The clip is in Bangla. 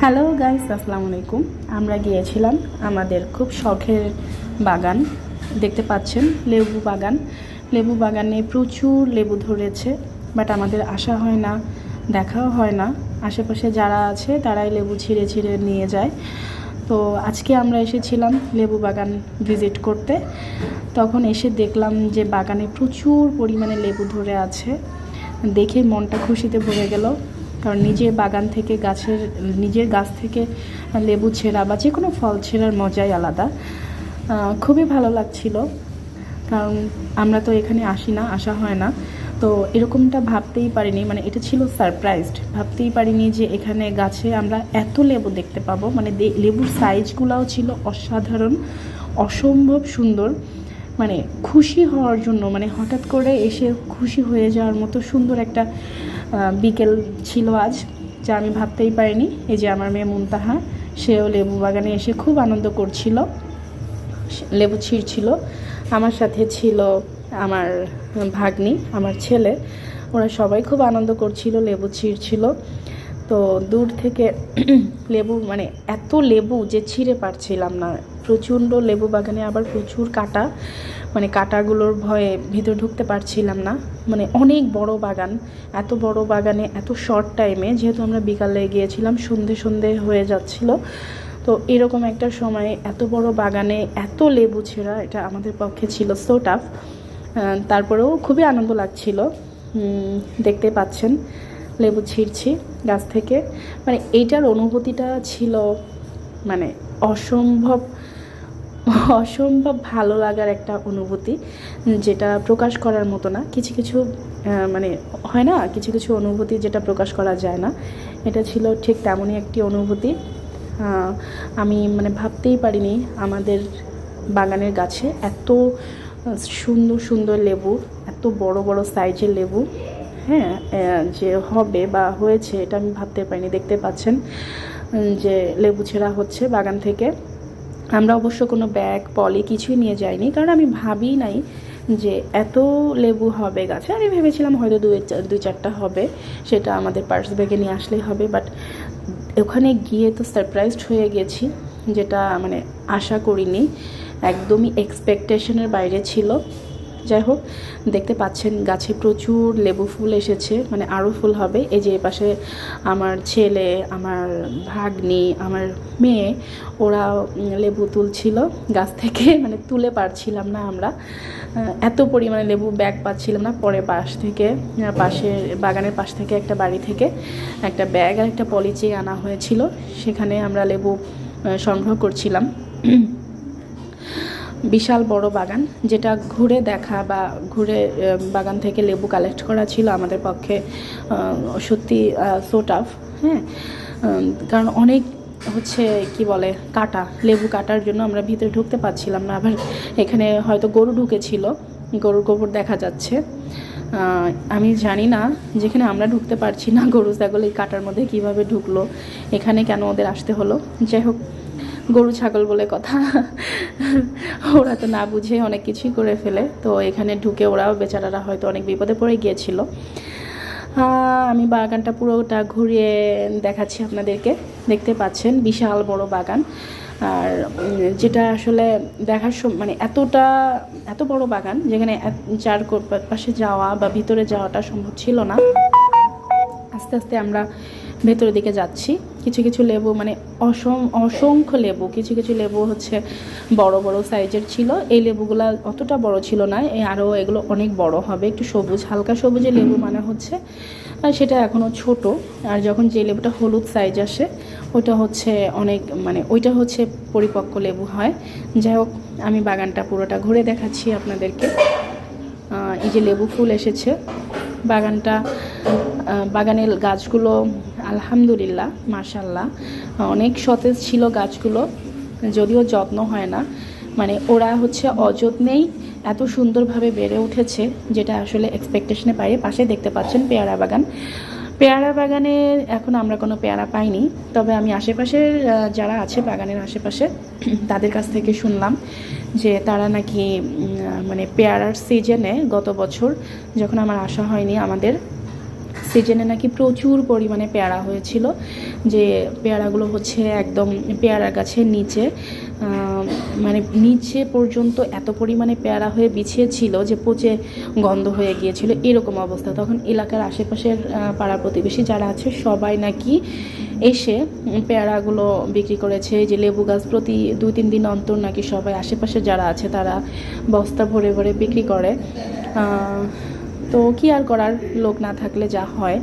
হ্যালো গাইস আসসালামু আলাইকুম। আমরা গিয়েছিলাম আমাদের খুব শখের বাগান, দেখতে পাচ্ছেন, লেবু বাগান। লেবু বাগানে প্রচুর লেবু ধরেছে বাট আমাদের আসা হয় না, দেখাও হয় না। আশেপাশে যারা আছে, তারাই লেবু ছিঁড়ে ছিঁড়ে নিয়ে যায়। তো আজকে আমরা এসেছিলাম লেবু বাগান ভিজিট করতে। তখন এসে দেখলাম যে বাগানে প্রচুর পরিমাণে লেবু ধরে আছে। দেখে মনটা খুশিতে ভরে গেল। কারণ নিজের বাগান থেকে গাছের, নিজের গাছ থেকে লেবু ছেঁড়া বা যে কোনো ফল ছেঁড়ার মজাই আলাদা। খুবই ভালো লাগছিল। কারণ আমরা তো এখানে আসি না, আসা হয় না। তো এরকমটা ভাবতেই পারিনি মানে এটা ছিল সারপ্রাইজড ভাবতেই পারিনি যে এখানে গাছে আমরা এত লেবু দেখতে পাবো। মানে লেবুর সাইজগুলোও ছিল অসাধারণ, অসম্ভব সুন্দর। মানে খুশি হওয়ার জন্য মানে হঠাৎ করে এসে খুশি হয়ে যাওয়ার মতো সুন্দর একটা বিকেল ছিল আজ, যা আমি ভাবতেই পারিনি। এই যে আমার মেয়ে মুনতাহা, সেও লেবু বাগানে এসে খুব আনন্দ করছিল, লেবু ছিঁড়ছিল। আমার সাথে ছিল আমার ভাগ্নি, আমার ছেলে। ওরা সবাই খুব আনন্দ করছিল, লেবু ছিঁড়ছিল। তো দূর থেকে লেবু মানে এত লেবু যে ছিঁড়ে পারছিলাম না। প্রচণ্ড লেবু বাগানে আবার প্রচুর কাটা মানে কাটাগুলোর ভয়ে ভিতরে ঢুকতে পারছিলাম না। মানে অনেক বড় বাগান, এত বড় বাগানে এত শর্ট টাইমে যেহেতু আমরা বিকালে গিয়েছিলাম, সন্ধে সন্ধে হয়ে যাচ্ছিল। তো এরকম একটা সময়ে এত বড় বাগানে এত লেবু ছেঁড়া, এটা আমাদের পক্ষে ছিল সো টাফ তারপরেও খুবই আনন্দ লাগছিল। দেখতে পাচ্ছেন, লেবু ছিঁড়ছি গাছ থেকে। মানে এইটার অনুভূতিটা ছিল মানে অসম্ভব অসম্ভব ভালো লাগার একটা অনুভূতি, যেটা প্রকাশ করার মতো না। কিছু কিছু মানে হয় না, কিছু কিছু অনুভূতি যেটা প্রকাশ করা যায় না। এটা ছিল ঠিক তেমনই একটি অনুভূতি। আমি মানে ভাবতেই পারিনি আমাদের বাগানের গাছে এত সুন্দর সুন্দর লেবু, এত বড় বড় সাইজের লেবু হ্যাঁ যে হবে বা হয়েছে এটা আমি ভাবতে পারিনি। দেখতে পাচ্ছেন যে লেবু ছেঁড়া হচ্ছে বাগান থেকে। আমরা অবশ্য কোনো ব্যাগ, পলি কিছুই নিয়ে যাইনি, কারণ আমি ভাবি নাই যে এত লেবু হবে গাছে। আমি ভেবেছিলাম হয়তো দুই দুই চারটা হবে, সেটা আমাদের পার্স ব্যাগে নিয়ে আসলেই হবে বাট ওখানে গিয়ে তো সারপ্রাইজড হয়ে গেছি, যেটা মানে আশা করিনি, একদমই এক্সপেকটেশনের বাইরে ছিল। যাই হোক, দেখতে পাচ্ছেন গাছে প্রচুর লেবু ফুল এসেছে মানে আরও ফুল হবে। এই যে এপাশে আমার ছেলে, আমার ভাগ্নি, আমার মেয়ে, ওরা লেবু তুলছিল গাছ থেকে মানে তুলে পারছিলাম না আমরা। এত পরিমাণে লেবু ব্যাগ পাচ্ছিলাম না, পরে পাশ থেকে পাশের বাগানের পাশ থেকে একটা বাড়ি থেকে একটা ব্যাগ আর একটা পলিচি আনা হয়েছিল। সেখানে আমরা লেবু সংগ্রহ করছিলাম। বিশাল বড় বাগান, যেটা ঘুরে দেখা বা ঘুরে বাগান থেকে লেবু কালেক্ট করা ছিল আমাদের পক্ষে সত্যি সো টাফ হ্যাঁ? কারণ অনেক হচ্ছে কি বলে, কাটা, লেবু কাটার জন্য আমরা ভিতরে ঢুকতে পারছিলাম না, আবার এখানে হয়তো গরু ঢুকেছিল, গরুর গোবর দেখা যাচ্ছে। আমি জানি না যেখানে আমরা ঢুকতে পারছি না গরু, ছাগল এই কাটার মধ্যে কীভাবে ঢুকলো, এখানে কেন ওদের আসতে হলো। যাই হোক গরু, ছাগল বলে কথা। ওরা তো না বুঝে অনেক কিছুই করে ফেলে। তো এখানে ঢুকে ওরাও বেচারারা হয়তো অনেক বিপদে পড়ে গিয়েছিল। আমি বাগানটা পুরোটা ঘুরিয়ে দেখাচ্ছি আপনাদেরকে। দেখতে পাচ্ছেন, বিশাল বড় বাগান। আর যেটা আসলে দেখার সম- মানে এতটা, এত বড় বাগান যেখানে চার পাশে যাওয়া বা ভিতরে যাওয়াটা সম্ভব ছিল না। আস্তে আস্তে আমরা ভেতরের দিকে যাচ্ছি। কিছু কিছু লেবু মানে অসম অসংখ্য লেবু। কিছু কিছু লেবু হচ্ছে বড় বড় সাইজের ছিল। এই লেবুগুলা অতটা বড় ছিল না। এই আরও এগুলো অনেক বড় হবে। একটু সবুজ, হালকা সবুজে লেবু মানে হচ্ছে আর সেটা এখনও ছোট। আর যখন যে লেবুটা হলুদ সাইজ আসে ওটা হচ্ছে অনেক মানে ওইটা হচ্ছে পরিপক্ক লেবু হয়। যাই হোক, আমি বাগানটা পুরোটা ঘুরে দেখাচ্ছি আপনাদেরকে। এই যে লেবু ফুল এসেছে। বাগানটা বাগানের গাছগুলো আলহামদুলিল্লাহ মাশাল্লাহ অনেক সতেজ ছিল গাছগুলো, যদিও যত্ন হয় না। মানে ওরা হচ্ছে অযত্নেই এত সুন্দরভাবে বেড়ে উঠেছে, যেটা আসলে এক্সপেকটেশনে বাইরে পাশে দেখতে পাচ্ছেন পেয়ারা বাগান। পেয়ারা বাগানে এখন আমরা কোনো পেয়ারা পাইনি, তবে আমি আশেপাশের যারা আছে বাগানের আশেপাশে, তাদের কাছ থেকে শুনলাম যে তারা নাকি মানে পেয়ারার সিজনে গত বছর যখন আমার আসা হয়নি আমাদের সিজনে নাকি প্রচুর পরিমাণে পেয়ারা হয়েছিল, যে পেয়ারাগুলো হচ্ছে একদম পেয়ারা গাছের নিচে মানে নিচে পর্যন্ত এত পরিমাণে পেয়ারা হয়ে বিছিয়েছিল যে পচে গন্ধ হয়ে গিয়েছিল, এরকম অবস্থা। তখন এলাকার আশেপাশের পাড়া প্রতিবেশী যারা আছে সবাই নাকি এসে পেয়ারাগুলো বিক্রি করেছে যে লেবু গাছ প্রতি দুই তিন দিন অন্তর নাকি সবাই আশেপাশে যারা আছে তারা বস্তা ভরে ভরে বিক্রি করে। তো কি আর করার লোক না থাকলে যা হয়।